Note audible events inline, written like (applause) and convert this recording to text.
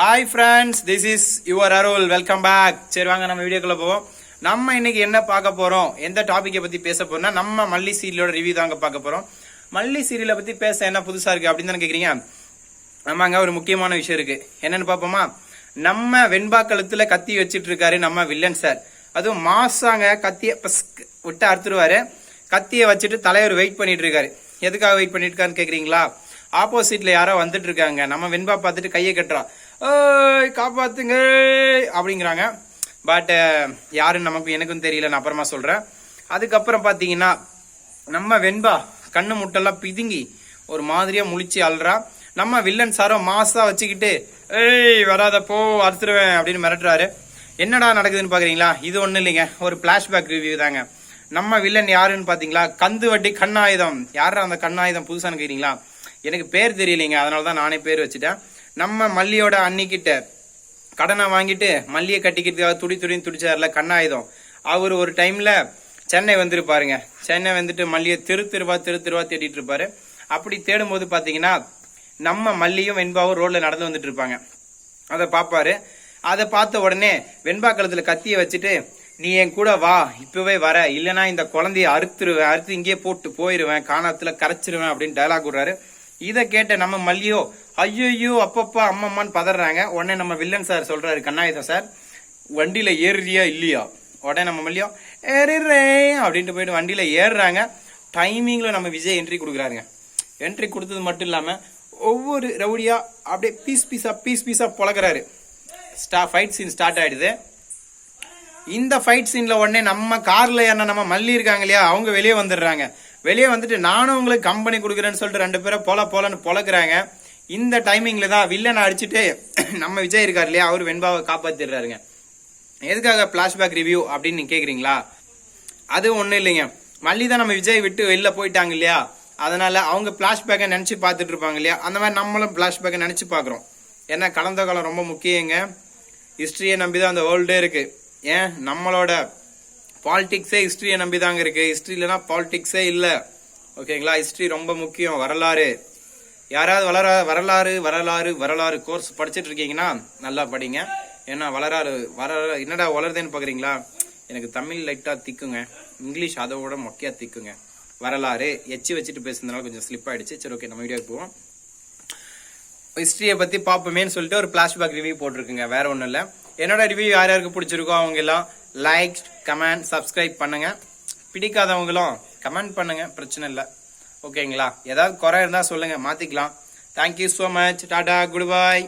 Hi friends this is your Arul welcome back சரி வாங்க நம்ம வீடியோக்குள்ளே போவோம். நம்ம இன்னைக்கு என்ன பார்க்க போகிறோம் எந்த டாப்பிக்கை பற்றி பேச போகிறோம்னா நம்ம மல்லி சீரியலோட ரிவ்யூ தாங்க பார்க்க போகிறோம் மல்லி சீரியலை பற்றி பேச என்ன புதுசாக இருக்குது அப்படின்னு தானே கேட்குறீங்க ஆமாங்க ஒரு முக்கியமான விஷயம் இருக்குது என்னென்னு பார்ப்போமா? நம்ம வெண்பா கத்தி வச்சுட்டு இருக்காரு நம்ம வில்லன் சார் அதுவும் மாசாங்க கத்தியை பஸ்க் விட்டு அறுத்துருவாரு. கத்தியை வச்சுட்டு தலைவர் வெயிட் பண்ணிட்டு இருக்காரு. எதுக்காக வெயிட் பண்ணிட்டு இருக்காருன்னு கேட்குறீங்களா ஆப்போசிட்ல யாரோ வந்துட்டு இருக்காங்க. நம்ம வெண்பா பார்த்துட்டு கையை கட்டுறோம் காப்பாத்துங்க அப்படிங்கிறாங்க. பட் யாருன்னு நமக்கு எனக்கும் தெரியல நான் அப்புறமா சொல்றேன். அதுக்கப்புறம் பாத்தீங்கன்னா நம்ம வெண்பா கண்ணு முட்டெல்லாம் பிதுங்கி ஒரு மாதிரியா முழிச்சு அல்றா நம்ம வில்லன் சாரோ மாசா வச்சுக்கிட்டு ஏய் வராத போ அறுத்துருவேன் அப்படின்னு மிரட்டுறாரு. என்னடா நடக்குதுன்னு பாக்குறீங்களா? இது ஒன்றும் இல்லைங்க. ஒரு பிளாஷ்பேக் ரிவ்யூ தாங்க. நம்ம வில்லன் யாருன்னு பாத்தீங்களா? கந்து வட்டி கண்ணாயுதம். யாரா அந்த கண்ணாயுதம் புதுசான்னு கேட்டீங்களா எனக்கு பேர் தெரியலைங்க. அதனால தான் நானே பேர் வச்சுட்டேன். நம்ம மல்லியோட அன்னிக்கிட்ட கடனை வாங்கிட்டு மல்லியை கட்டிக்கிறதுக்காக துடி துடின்னு துடிச்சார்ல கண்ணாயுதம். அவர் ஒரு டைம்ல சென்னை வந்திருப்பாருங்க. சென்னை வந்துட்டு மல்லியை திரு திருவா திரு திருவா தேடிட்டு இருப்பாரு அப்படி தேடும்போது பாத்தீங்கன்னா நம்ம மல்லியும் வெண்பாவும் ரோட்ல நடந்து வந்துட்டு இருப்பாங்க அதை பார்ப்பாரு அதை பார்த்த உடனே வெண்பா கழுத்துல கத்திய வச்சுட்டு நீ என் கூட வா இப்பவே வர. இல்லைன்னா இந்த குழந்தைய அறுத்துருவேன் அறுத்து இங்கேயே போட்டு போயிருவேன் காணாத்துல கரைச்சிருவேன் அப்படின்னு டயலாக் விடுறாரு. இதை கேட்ட நம்ம மல்லியோ ஐயோயோ அப்பப்பா அம்மம்மான்னு பதறாங்க. உடனே நம்ம வில்லன் சார் சொல்றாரு கண்ணாயுதம் சார் வண்டியில ஏறுறியா இல்லையா? உடனே நம்ம மல்லியோ ஏறிடுறேன் அப்படின்ட்டு போயிட்டு வண்டியில ஏறுறாங்க. டைமிங்ல நம்ம விஜய் என்ட்ரி கொடுக்குறாருங்க. என்ட்ரி கொடுத்தது மட்டும் இல்லாம ஒவ்வொரு ரவுடியா அப்படியே பீஸ் பீஸா பீஸ் பீஸா பொழக்கிறாரு. ஸ்டா ஃபைட் சீன் ஸ்டார்ட் ஆயிடுது. இந்த ஃபைட் சீனில் உடனே நம்ம காரில் என்ன நம்ம மல்லி இருக்காங்க இல்லையா அவங்க வெளியே வந்துடுறாங்க. வெளியே வந்துட்டு நானும் உங்களுக்கு கம்பெனி கொடுக்குறேன்னு சொல்லிட்டு ரெண்டு பேரும் போல போலன்னு பொழக்கிறாங்க. இந்த டைமிங்கில் தான் வில்லனை அடிச்சுட்டு (clears throat) நம்ம விஜய் இருக்கார் இல்லையா அவர் வெண்பாவை காப்பாற்றிடுறாருங்க எதுக்காக ஃப்ளாஷ்பேக் ரிவ்யூ அப்படின்னு கேட்குறீங்களா அது ஒன்றும் இல்லைங்க. மல்லி தான் நம்ம விஜய் விட்டு வெளில போயிட்டாங்க இல்லையா அதனால அவங்க ஃப்ளாஷ்பேக்கை நினச்சி பார்த்துட்டு இருப்பாங்க இல்லையா அந்த மாதிரி நம்மளும் ஃப்ளாஷ்பேக்கை நினச்சி பார்க்குறோம். ஏன்னா கலந்த காலம் ரொம்ப முக்கியங்க. ஹிஸ்ட்ரியை நம்பி தான் அந்த வேர்ல்டே இருக்குது ஏன்? நம்மளோட பாலிடிக்ஸே ஹிஸ்ட்ரியை நம்பி தாங்க இருக்கு. ஹிஸ்ட்ரி இல்லைனா பாலிடிக்ஸே இல்லை. ஓகேங்களா? ஹிஸ்ட்ரி ரொம்ப முக்கியம். வரலாறு. யாராவது வளர வரலாறு வரலாறு வரலாறு கோர்ஸ் படிச்சுட்டு இருக்கீங்கன்னா நல்லா படிங்க. ஏன்னா வளராறு வர என்னடா வளருதுன்னு பார்க்குறீங்களா எனக்கு தமிழ் லைட்டாக திக்குங்க. இங்கிலீஷ் அதை விட மொக்கையாக திக்குங்க. வரலாறு எச்சு வச்சுட்டு பேசுனதுனால கொஞ்சம் ஸ்லிப் ஆகிடுச்சு சரி ஓகே நம்ம வீடியோக்கு போவோம். ஹிஸ்ட்ரியை பற்றி பார்ப்போமேன்னு சொல்லிட்டு ஒரு பிளாஷ்பேக் ரிவ்யூ போட்டிருக்குங்க. வேற ஒன்றும் இல்லை. என்னோட ரிவ்யூ யார் யாருக்கு பிடிச்சிருக்கோ அவங்க எல்லாம் லைக் கமெண்ட் சப்ஸ்கிரைப் பண்ணுங்க. பிடிக்காதவங்களும் கமெண்ட் பண்ணுங்க பிரச்சனை இல்லை. ஓகேங்களா ஏதாவது குறை இருந்தால் சொல்லுங்க மாத்திக்கலாம். Thank you so much tata good bye